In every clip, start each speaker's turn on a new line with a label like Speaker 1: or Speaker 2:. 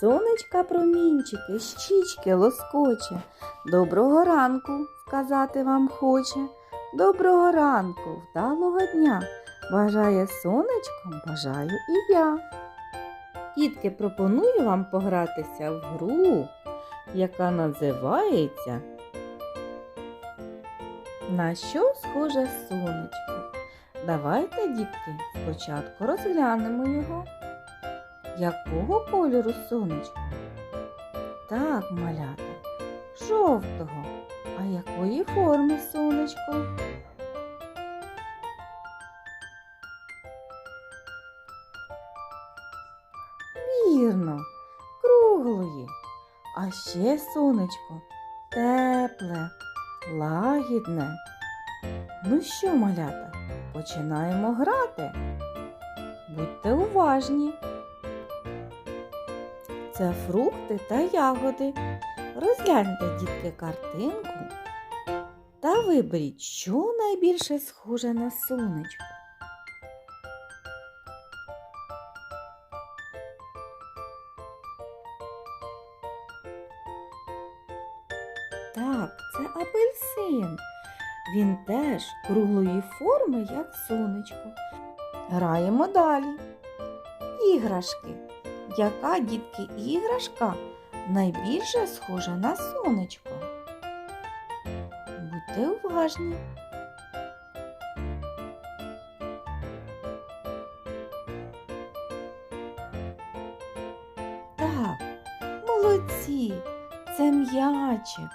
Speaker 1: сонечка промінчики, щічки лоскоче. Доброго ранку сказати вам хоче. Доброго ранку, вдалого дня. Бажає сонечком, бажаю і я. Дітки, пропоную вам погратися в гру, яка називається На що схоже сонечко? Давайте, дітки, спочатку розглянемо його. Якого кольору сонечко? Так, малята, жовтого. А якої форми сонечко? Вірно, круглої. А ще сонечко тепле, лагідне. Ну що, малята, починаємо грати. Будьте уважні. Це фрукти та ягоди. Розгляньте, дітки, картинку та виберіть, що найбільше схоже на сонечко. Так, це апельсин. Він теж круглої форми, як сонечко. Граємо далі. Іграшки. Яка дітки іграшка найбільше схожа на сонечко? Будьте уважні. Так, молодці, це м'ячик.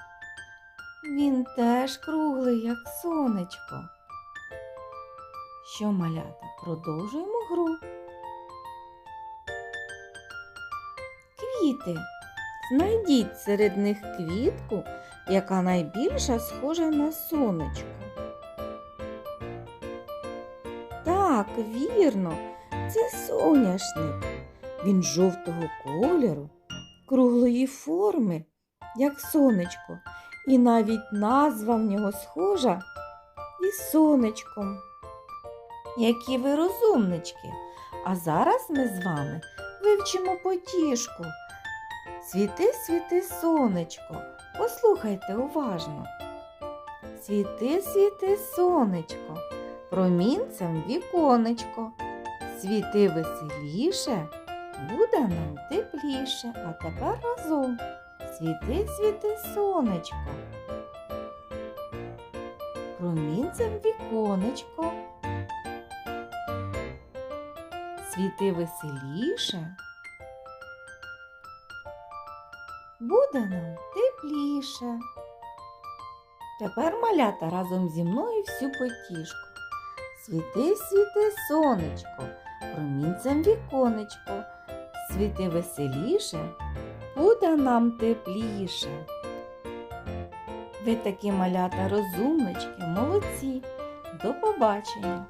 Speaker 1: Він теж круглий, як сонечко. Що, малята, продовжуємо гру. Квіти. Знайдіть серед них квітку, яка найбільше схожа на сонечко. Так, вірно, це соняшник. Він жовтого кольору, круглої форми, як сонечко, і навіть назва в нього схожа із сонечком. Які ви розумнички! А зараз ми з вами вивчимо потішку. Світи, світи, сонечко, послухайте уважно. Світи, світи, сонечко, промінцем віконечко. Світи веселіше, буде нам тепліше, а тепер разом. Світи, світи, сонечко. Промінцем віконечко. Світи веселіше. Буде нам тепліше. Тепер малята разом зі мною всю потішку. Світи, світи, сонечко, промінцем віконечко, світи веселіше, буде нам тепліше. Ви такі малята розумнички, молодці. До побачення!